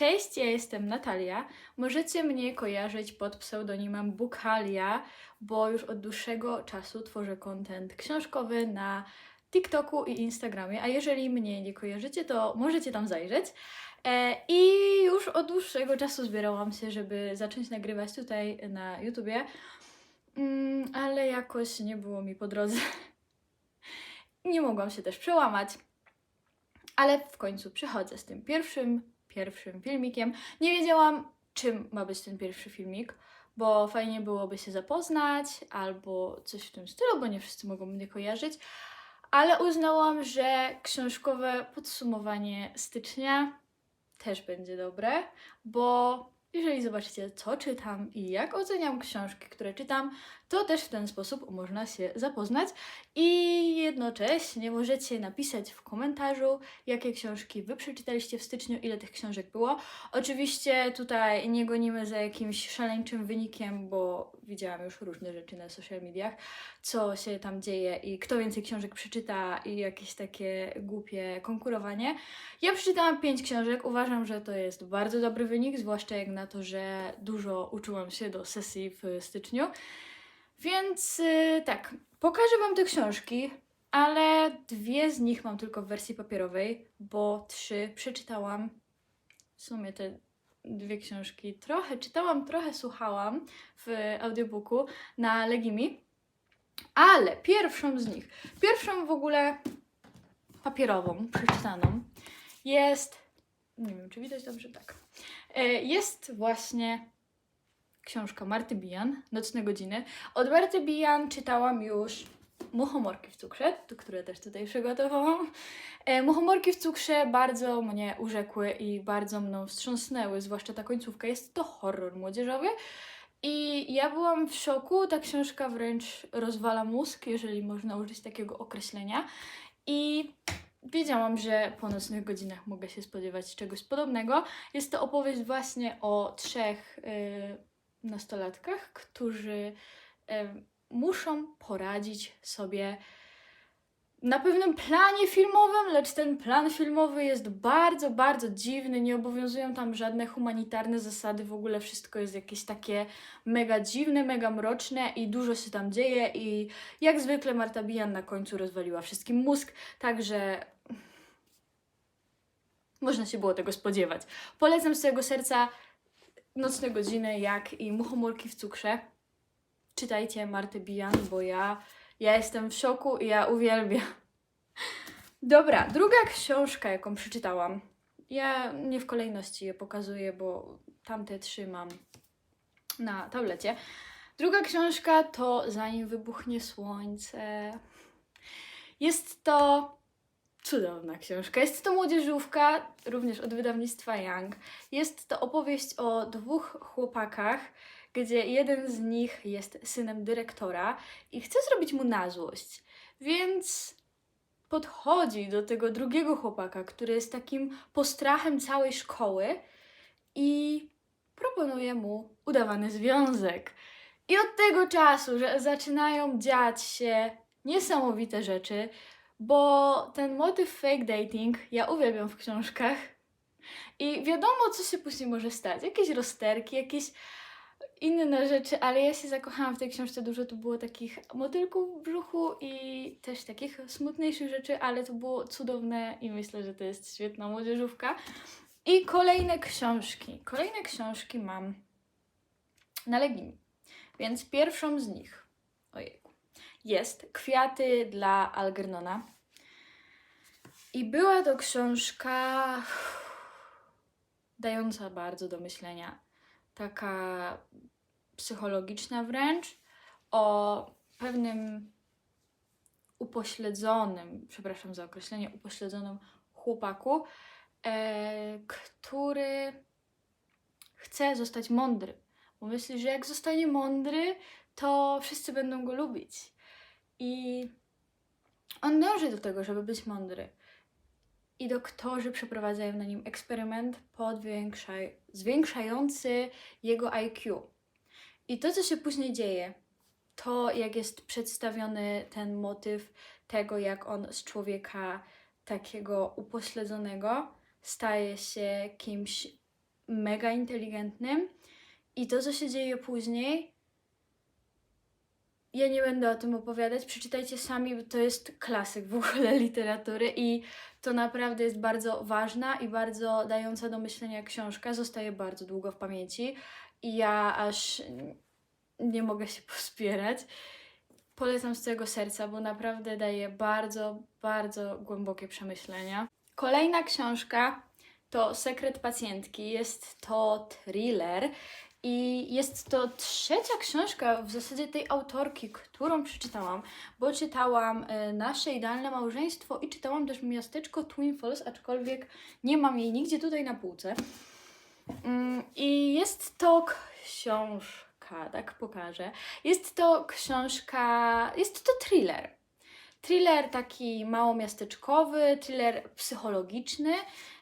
Cześć, ja jestem Natalia. Możecie mnie kojarzyć pod pseudonimem Bukalia, bo już od dłuższego czasu tworzę content książkowy na TikToku i Instagramie, a jeżeli mnie nie kojarzycie, to możecie tam zajrzeć. E, I już od dłuższego czasu zbierałam się, żeby zacząć nagrywać tutaj na YouTubie, Mm, ale jakoś nie było mi po drodze. Nie mogłam się też przełamać. Ale w końcu przychodzę z tym pierwszym, pierwszym filmikiem. Nie wiedziałam, czym ma być ten pierwszy filmik, bo fajnie byłoby się zapoznać albo coś w tym stylu, bo nie wszyscy mogą mnie kojarzyć. Ale uznałam, że książkowe podsumowanie stycznia też będzie dobre, bo jeżeli zobaczycie, co czytam i jak oceniam książki, które czytam, to też w ten sposób można się zapoznać i jednocześnie możecie napisać w komentarzu, jakie książki Wy przeczytaliście w styczniu, ile tych książek było. Oczywiście tutaj nie gonimy za jakimś szaleńczym wynikiem, bo widziałam już różne rzeczy na social mediach, co się tam dzieje i kto więcej książek przeczyta i jakieś takie głupie konkurowanie. Ja przeczytałam pięć książek, uważam, że to jest bardzo dobry wynik, zwłaszcza jak na to, że dużo uczyłam się do sesji w styczniu. Więc yy, tak, pokażę Wam te książki, ale dwie z nich mam tylko w wersji papierowej, bo trzy przeczytałam. W sumie te dwie książki trochę czytałam, trochę słuchałam w audiobooku na Legimi. Ale pierwszą z nich, pierwszą w ogóle papierową, przeczytaną, jest. Nie wiem, czy widać dobrze, tak. E, Jest właśnie książka Marty Bijan, Nocne godziny. Od Marty Bijan czytałam już Muchomorki w cukrze, które też tutaj przygotowałam. E, Muchomorki w cukrze bardzo mnie urzekły i bardzo mną wstrząsnęły, zwłaszcza ta końcówka. Jest to horror młodzieżowy. I ja byłam w szoku, ta książka wręcz rozwala mózg, jeżeli można użyć takiego określenia. I wiedziałam, że po nocnych godzinach mogę się spodziewać czegoś podobnego. Jest to opowieść właśnie o trzech y, nastolatkach, którzy muszą poradzić sobie na pewnym planie filmowym, lecz ten plan filmowy jest bardzo, bardzo dziwny. Nie obowiązują tam żadne humanitarne zasady, w ogóle wszystko jest jakieś takie mega dziwne, mega mroczne i dużo się tam dzieje. I jak zwykle Marta Bijan na końcu rozwaliła wszystkim mózg, także można się było tego spodziewać. Polecam z całego serca Nocne godziny, jak i Muchomorki w cukrze. Czytajcie Martę Bijan, bo ja, ja jestem w szoku i ja uwielbiam. Dobra, druga książka, jaką przeczytałam. Ja nie w kolejności je pokazuję, bo tamte trzy mam na tablecie. Druga książka to Zanim wybuchnie słońce. Jest to cudowna książka. Jest to młodzieżówka, również od wydawnictwa Young. Jest to opowieść o dwóch chłopakach, gdzie jeden z nich jest synem dyrektora i chce zrobić mu na złość. Więc podchodzi do tego drugiego chłopaka, który jest takim postrachem całej szkoły i proponuje mu udawany związek. I od tego czasu, że zaczynają dziać się niesamowite rzeczy, bo ten motyw fake dating ja uwielbiam w książkach. I wiadomo, co się później może stać. Jakieś rozterki, jakieś inne rzeczy, ale ja się zakochałam w tej książce. Dużo tu było takich motylków w brzuchu i też takich smutniejszych rzeczy, ale to było cudowne i myślę, że to jest świetna młodzieżówka. I kolejne książki. Kolejne książki mam na Legimi. Więc pierwszą z nich, ojejku, jest Kwiaty dla Algernona. I była to książka dająca bardzo do myślenia. Taka psychologiczna wręcz, o pewnym upośledzonym, przepraszam za określenie, upośledzonym chłopaku, e, który chce zostać mądry. Bo myśli, że jak zostanie mądry, to wszyscy będą go lubić. I on dąży do tego, żeby być mądry. I doktorzy przeprowadzają na nim eksperyment podwiększaj- zwiększający jego IQ. I to, co się później dzieje, to jak jest przedstawiony ten motyw tego, jak on z człowieka takiego upośledzonego staje się kimś mega inteligentnym i to, co się dzieje później, ja nie będę o tym opowiadać, przeczytajcie sami, bo to jest klasyk w ogóle literatury i to naprawdę jest bardzo ważna i bardzo dająca do myślenia książka. Zostaje bardzo długo w pamięci i ja aż nie mogę się pospierać. Polecam z całego serca, bo naprawdę daje bardzo, bardzo głębokie przemyślenia. Kolejna książka to Sekret Pacjentki. Jest to thriller i jest to trzecia książka w zasadzie tej autorki, którą przeczytałam, bo czytałam e, Nasze Idealne Małżeństwo i czytałam też Miasteczko Twin Falls, aczkolwiek nie mam jej nigdzie tutaj na półce. Mm, I jest to książka, tak pokażę. Jest to książka, jest to thriller. Thriller taki małomiasteczkowy, thriller psychologiczny,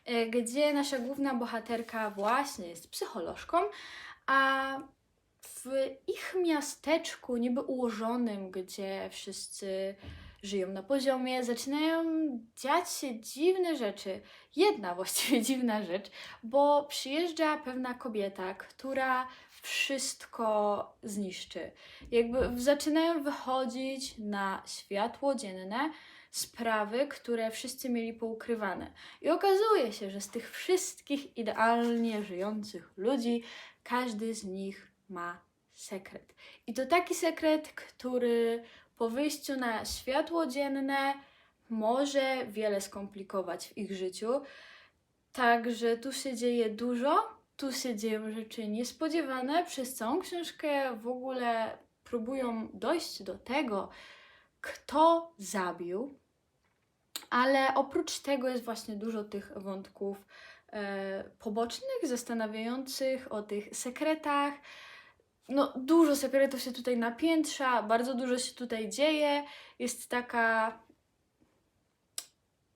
e, gdzie nasza główna bohaterka właśnie jest psycholożką, a w ich miasteczku, niby ułożonym, gdzie wszyscy żyją na poziomie, zaczynają dziać się dziwne rzeczy. Jedna właściwie dziwna rzecz, bo przyjeżdża pewna kobieta, która wszystko zniszczy. Jakby zaczynają wychodzić na światło dzienne sprawy, które wszyscy mieli poukrywane. I okazuje się, że z tych wszystkich idealnie żyjących ludzi, każdy z nich ma sekret. I to taki sekret, który po wyjściu na światło dzienne może wiele skomplikować w ich życiu. Także tu się dzieje dużo, tu się dzieją rzeczy niespodziewane. Przez całą książkę w ogóle próbują dojść do tego, kto zabił, ale oprócz tego jest właśnie dużo tych wątków e, pobocznych, zastanawiających o tych sekretach. No, dużo sekretów się tutaj napiętrza, bardzo dużo się tutaj dzieje. Jest taka.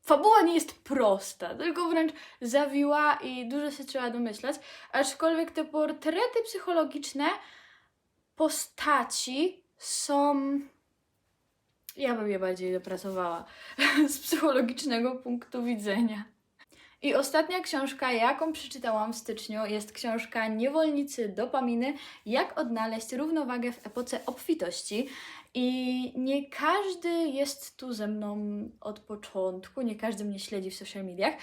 Fabuła nie jest prosta, tylko wręcz zawiła i dużo się trzeba domyślać. Aczkolwiek te portrety psychologiczne postaci są. Ja bym je bardziej dopracowała z psychologicznego punktu widzenia. I ostatnia książka, jaką przeczytałam w styczniu, jest książka Niewolnicy dopaminy Jak odnaleźć równowagę w epoce obfitości. I nie każdy jest tu ze mną od początku, nie każdy mnie śledzi w social mediach,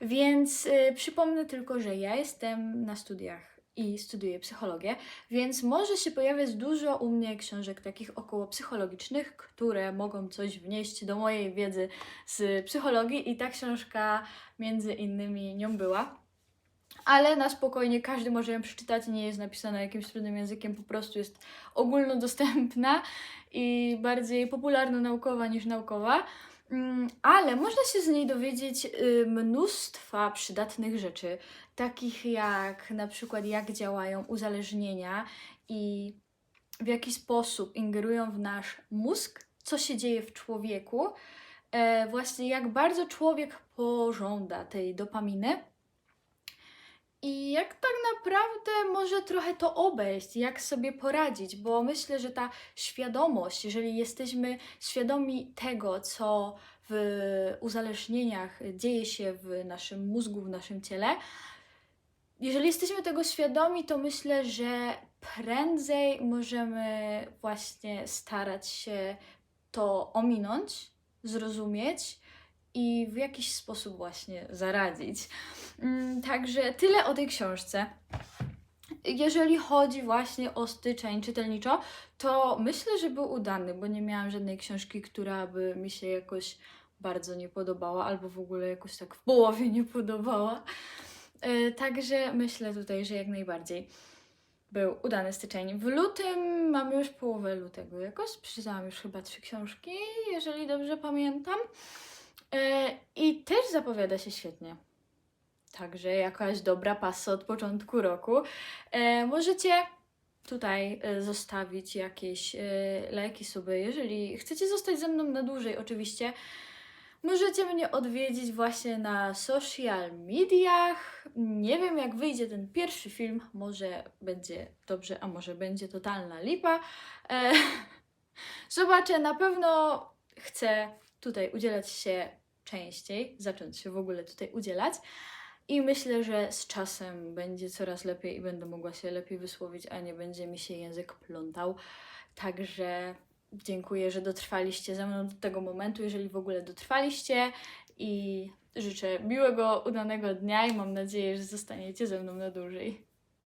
więc y, przypomnę tylko, że ja jestem na studiach i studiuję psychologię, więc może się pojawiać dużo u mnie książek takich około psychologicznych, które mogą coś wnieść do mojej wiedzy z psychologii i ta książka między innymi nią była. Ale na spokojnie każdy może ją przeczytać, nie jest napisana jakimś trudnym językiem, po prostu jest ogólnodostępna i bardziej popularno-naukowa niż naukowa. Mm, Ale można się z niej dowiedzieć y, mnóstwa przydatnych rzeczy, takich jak na przykład jak działają uzależnienia i w jaki sposób ingerują w nasz mózg, co się dzieje w człowieku, e, właśnie jak bardzo człowiek pożąda tej dopaminy. I jak tak naprawdę może trochę to obejść, jak sobie poradzić, bo myślę, że ta świadomość, jeżeli jesteśmy świadomi tego, co w uzależnieniach dzieje się w naszym mózgu, w naszym ciele, jeżeli jesteśmy tego świadomi, to myślę, że prędzej możemy właśnie starać się to ominąć, zrozumieć i w jakiś sposób właśnie zaradzić. Mm, Także tyle o tej książce. Jeżeli chodzi właśnie o styczeń czytelniczo, to myślę, że był udany, bo nie miałam żadnej książki, która by mi się jakoś bardzo nie podobała, albo w ogóle jakoś tak w połowie nie podobała. E, Także myślę tutaj, że jak najbardziej był udany styczeń. W lutym mamy już połowę lutego jakoś. Przeczytałam już chyba trzy książki, jeżeli dobrze pamiętam. E, I też zapowiada się świetnie. Także jakaś dobra pasa od początku roku. E, możecie tutaj e, zostawić jakieś lajki, suby, jeżeli chcecie zostać ze mną na dłużej oczywiście. Możecie mnie odwiedzić właśnie na social mediach. Nie wiem, jak wyjdzie ten pierwszy film. Może będzie dobrze, a może będzie totalna lipa. Zobaczę, na pewno chcę tutaj udzielać się częściej, zacząć się w ogóle tutaj udzielać. I myślę, że z czasem będzie coraz lepiej i będę mogła się lepiej wysłowić, a nie będzie mi się język plątał. Także dziękuję, że dotrwaliście ze mną do tego momentu, jeżeli w ogóle dotrwaliście i życzę miłego, udanego dnia i mam nadzieję, że zostaniecie ze mną na dłużej.